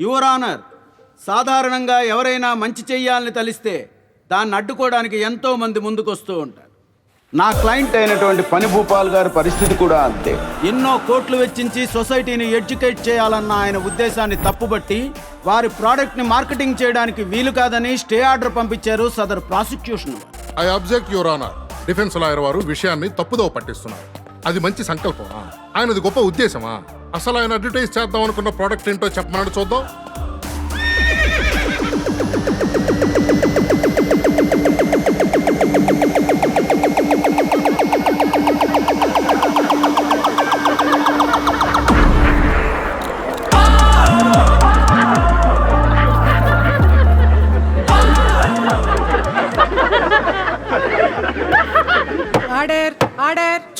Your honour సాధారణంగా ఎవరైనా మంచి చెయ్యాలని తలిస్తే దాన్ని అడ్డుకోవడానికి ఎంతో మంది ముందుకొస్తూ ఉంటారు. నా క్లయింట్ అయినటువంటి పని భూపాల్ గారి పరిస్థితి కూడా అంతే. ఎన్నో కోట్లు వెచ్చించి సొసైటీని ఎడ్యుకేట్ చేయాలన్న ఆయన ఉద్దేశాన్ని తప్పుబట్టి వారి ప్రోడక్ట్ని మార్కెటింగ్ చేయడానికి వీలు కాదని స్టే ఆర్డర్ పంపించారు సదరు prosecution. I object your honour defence lawyer వారు విషయాన్ని తప్పుదోవ పట్టిస్తున్నారు. అది మంచి సంకల్పమా ఆయనది గొప్ప ఉద్దేశమా? అసలు ఆయన అడ్వర్టైజ్ చేద్దాం అనుకున్న ప్రోడక్ట్ ఏంటో చెప్పమన్నాడు చూద్దాం.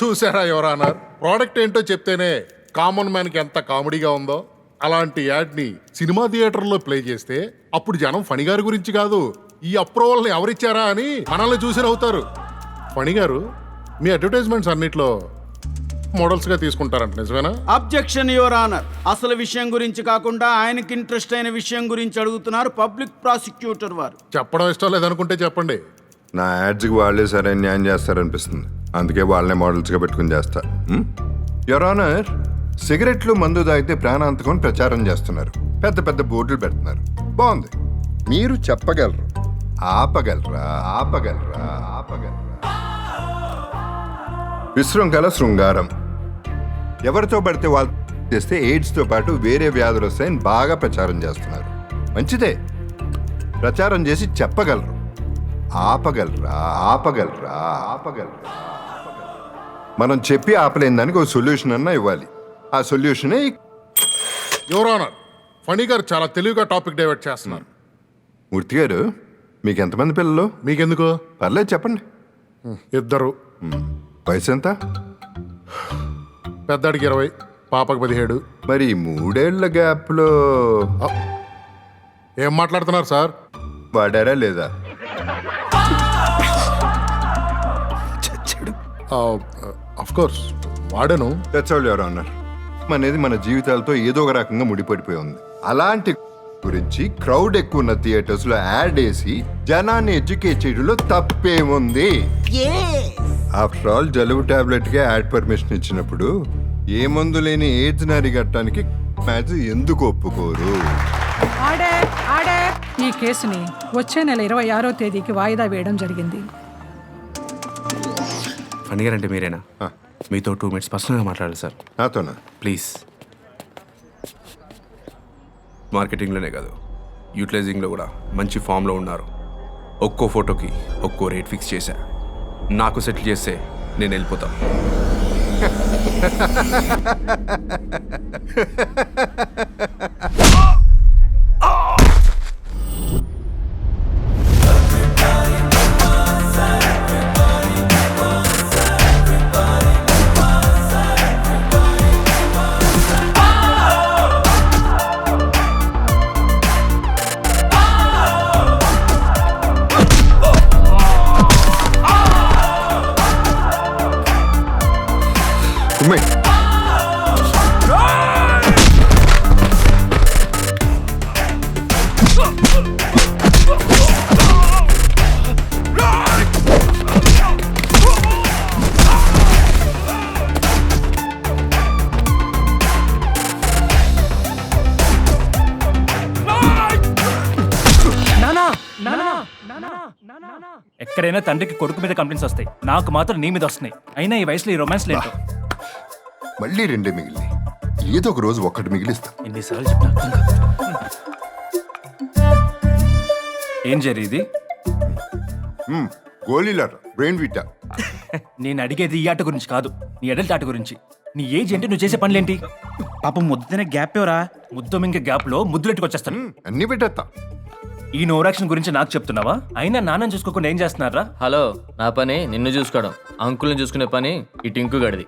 చూసారా యువర్ ఆనర్? ప్రోడక్ట్ ఏంటో చెప్తేనే కామన్ మ్యాన్కి ఎంత కామెడీగా ఉందో. అలాంటి యాడ్ని సినిమా థియేటర్లో ప్లే చేస్తే అప్పుడు జనం ఫణి గారి గురించి కాదు ఈ అప్రూవల్ని ఎవరిచ్చారా అని మనల్ని చూసి నవ్వుతారు ఫణి గారు మీ అడ్వర్టైజ్మెంట్స్ అన్నిట్లో మోడల్స్గా తీసుకుంటారంట నిజమేనా? Objection your honour. అసలు విషయం గురించి కాకుండా ఆయనకి ఇంట్రెస్ట్ అయిన విషయం గురించి అడుగుతున్నారు పబ్లిక్ ప్రాసిక్యూటర్ వారు. చెప్పడం ఇష్టం లేదనుకుంటే చెప్పండి. నా యాడ్స్కి వాళ్ళే సరైన న్యాయం చేస్తారనిపిస్తుంది. అందుకే వాళ్ళనే మోడల్స్గా పెట్టుకుని చేస్తా. యువర్ ఆనర్ సిగరెట్లు మందు తాగితే ప్రాణాంతకం ప్రచారం చేస్తున్నారు. పెద్ద పెద్ద బోర్డులు పెడుతున్నారు. బాగుంది. మీరు చెప్పగలరు. ఆపగలరా ఆపగలరా ఆపగలరా? విశృంఖల శృంగారం. ఎవరితో పడితే వాళ్ళు చేస్తే ఎయిడ్స్తో పాటు వేరే వ్యాధులు వస్తాయని బాగా ప్రచారం చేస్తున్నారు. మంచిదే. ప్రచారం చేసి చెప్పగలరు. ఆపగలరా ఆపగలరా ఆపగలరా? మనం చెప్పి ఆపలేని దానికి ఒక సొల్యూషన్ అన్నా ఇవ్వాలి. ఆ సొల్యూషనే యువర్ ఆనర్ ఫణి గారు చాలా తెలివిగా టాపిక్ డైవర్ట్ చేస్తున్నారు. మూర్తి గారు మీకు ఎంతమంది పిల్లలు? మీకెందుకు? పర్లేదు చెప్పండి. ఇద్దరు. వయసు ఎంత పెద్దాడికి ఇరవై పాపకి పదిహేడు. మరి ఈ మూడేళ్ళ గ్యాప్లో ఏం మాట్లాడుతున్నారు సార్? వాడారా లేదా? కోర్స్ వాడను. దట్స్ ఆల్ యువర్ ఆనర్ అనేది మన జీవితాలతో ఏదో ఒక రకంగా ముడిపడిపోయి ఉంది. అలాంటి గురించి క్రౌడ్ ఎక్కువ ఉన్న థియేటర్స్లో యాడ్ వేసి జనాన్ని ఎడ్యుకేట్ చేయడంలో తప్పేముంది ఆఫ్టర్ ఆల్ జలుబు టాబ్లెట్గా యాడ్ పర్మిషన్ ఇచ్చినప్పుడు ఏ మందు లేని ఏజ్ నరిగట్టడానికి మ్యాచ్ ఎందుకు ఒప్పుకోరు? ఈ కేసుని వచ్చే నెల ఇరవై ఆరో తేదీకి వాయిదా వేయడం జరిగింది. ఫణి గారు అంటే మీరేనా. మీతో టూ మినిట్స్ పర్సనల్గా మాట్లాడాలి సార్. నాతోనా? ప్లీజ్. మార్కెటింగ్లోనే కాదు యూటిలైజింగ్లో కూడా మంచి ఫామ్లో ఉన్నారు. ఒక్కో ఫోటోకి ఒక్కో రేట్ ఫిక్స్ చేశా. నాకు సెటిల్ చేస్తే నేను వెళ్ళిపోతాను ఎక్కడైనా తండ్రికి కొడుకు మీద కంప్లైంట్స్ వస్తాయి. నాకు మాత్రం నీ మీద వస్తున్నాయి. అయినా ఈ వయసులో ఈ రొమాన్స్ లేదు మళ్ళీ రెండే మిగిలి ఏదో ఒక రోజు ఒక్కటి మిగిలిస్తా. ఎన్నిసార్లు చెప్పినా అర్థం కాదు. ఏం జరిగింది గోళీలర్ బ్రెయిన్ విటా. నేను అడిగేది ఈ ఆట గురించి కాదు. నీ అడల్ట్ ఆట గురించి. నీ ఏజ్ ఏంటి? నువ్వు చేసే పనులేంటి? పాపం ముద్దనే గ్యాప్ ఎవరా? ముద్దు మింగ గ్యాప్లో ముద్దులెట్టుకొచ్చేస్తాను. అన్ని పెట్టేస్తా ఈ నోరాక్షన్ గురించి నాకు చెప్తున్నావా? అయినా నాన్న చూసుకోకుండా ఏం చేస్తున్నారా హలో నా పని నిన్ను చూసుకోవడం. అంకుల్ని చూసుకునే పని ఈ టింకు గడిది.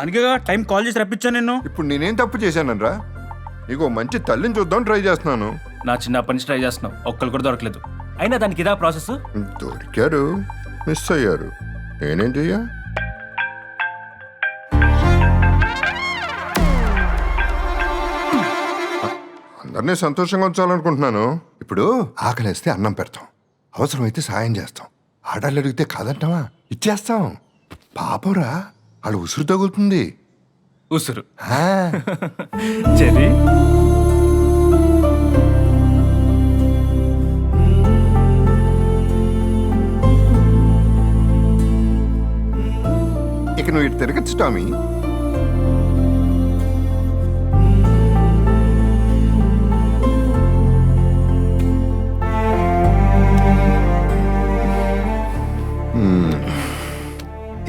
అందుకే టైం కాల్ చేసి రప్పించాను నిన్ను? ఇప్పుడు నేనేం తప్పు చేశానరా నీకు ఓ మంచి తల్లిని చూద్దాం ట్రై చేస్తున్నాను. నా చిన్నప్పటి నుంచి ట్రై చేస్తున్నావు. ఒక్కరు కూడా దొరకలేదు. అయినా దానికి ఇదా ప్రాసెస్? దొరికారు మిస్ అయ్యారు. నేనేం చెయ్యా? అందరినీ సంతోషంగా ఉంచాలనుకుంటున్నాను. ఇప్పుడు ఆకలేస్తే అన్నం పెడతాం. అవసరమైతే సాయం చేస్తాం. ఆడాళ్ళు అడిగితే కాదంటావా? ఇచ్చేస్తాం. పాపరా వాళ్ళు ఉసురు తగులుతుంది. ఉసురు. ఇక నువ్వు ఇటు తిరగచ్చు టామీ.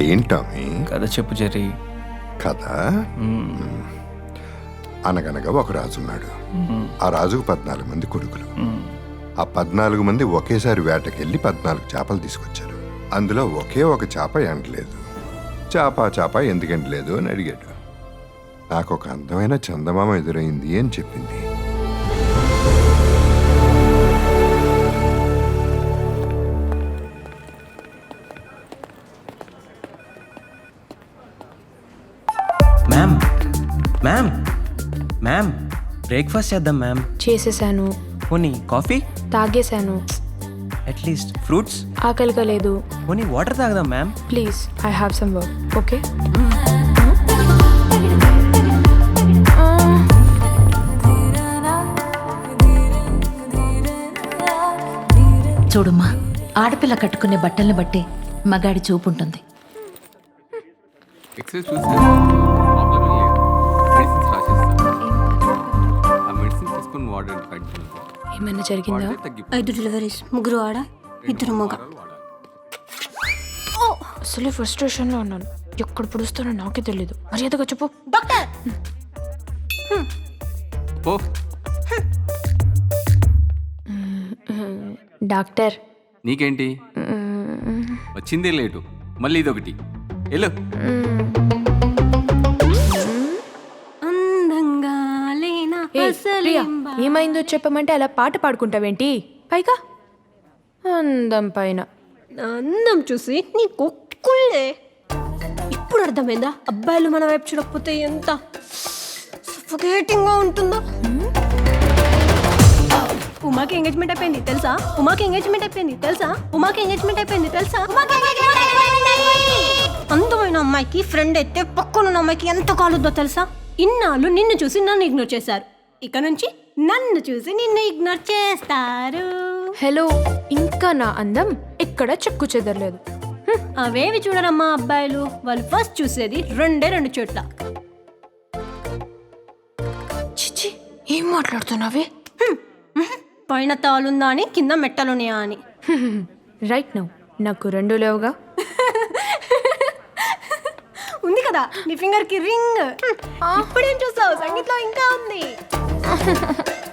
ఏం టామీ కథ చెప్పు జెర్రీ కథ? అనగనగా ఒక రాజున్నాడు. ఆ రాజుకు పద్నాలుగు మంది కొడుకులు. ఆ పద్నాలుగు మంది ఒకేసారి వేటకెళ్ళి పద్నాలుగు చేపలు తీసుకొచ్చారు. అందులో ఒకే ఒక చేప ఎండలేదు. చేప చేప ఎందుకు ఎండలేదు అని అడిగాడు. నాకు ఒక అందమైన చందమామ ఎదురైంది అని చెప్పింది. మ్యామ్ మ్యామ్ బ్రేక్ఫాస్ట్ చేద్దాం మ్యామ్ చేసేసాను. పోనీ కాఫీ? తాగేశాను. అట్లీస్ట్ ఫ్రూట్స్ ఆకలిగా లేదు. పోనీ water తాగదాం ma'am please I have some work okay చూడమ్మా ఆడపిల్ల కట్టుకునే బట్టల్ని బట్టి మగాడి చూపు కంటిన్యూగా ఏమైనా జరిగిందా? ఐదు డెలివరీస్ ముగ్గురు ఆడ ఇద్దరు మగ. అసలే ఫ్రస్ట్రేషన్లో ఉన్నాను. ఎక్కడ పుడుస్తానో నాకే తెలియదు మర్యాదగా చెప్పు. డాక్టర్! పో. డాక్టర్. నీకేంటి? వచ్చిందే లేటు. మళ్ళీ ఇదొకటి. వెళ్ళు ప్రియా, ఏమైందో చెప్పమంటే అలా పాట పాడుకుంటావేంటి? పైగా అందం పైన. అందం చూసి నీ కుక్కుళ్ళే. ఇప్పుడు అర్థమైందా? అబ్బాయిలు మన వైపు చూడకపోతే ఎంత suffocating గా ఉంటుందో. ఉమాకి ఎంగేజ్మెంట్ అయిపోయింది తెలుసా? ఉమాకి ఎంగేజ్మెంట్ అయిపోయింది తెలుసా? ఉమాకి ఎంగేజ్మెంట్ అయిపోయింది తెలుసా. అందమైన అమ్మాయికి ఫ్రెండ్ అయితే పక్కనున్న అమ్మాయికి ఎంత కాలుద్దో తెలుసా? ఇన్నాళ్ళు నిన్ను చూసి నన్ను ఇగ్నోర్ చేశారు. ఇక నుంచి నన్ను చూసి నిన్ను ఇగ్నోర్ చేస్తారు. హలో ఇంకా నా అందం ఎక్కడ చెక్కు చెదరలేదు. హ్మ్, అవేవి చూడరమ్మా అబ్బాయిలు? వాళ్ళు ఫస్ట్ చూసేది రెండే రెండు చోట్ల. చిచి ఏం మాట్లాడుతున్నావే? పైన తాలుందా అని కింద మెట్టలున్నాయా అని. రైట్ నౌ నాకు రెండు లేవుగా? ఉంది కదా నీ ఫింగర్కి రింగ్ ఇప్పుడేం చూస్తావు? సంగీత్లో ఇంకా ఉంది. Ha ha ha.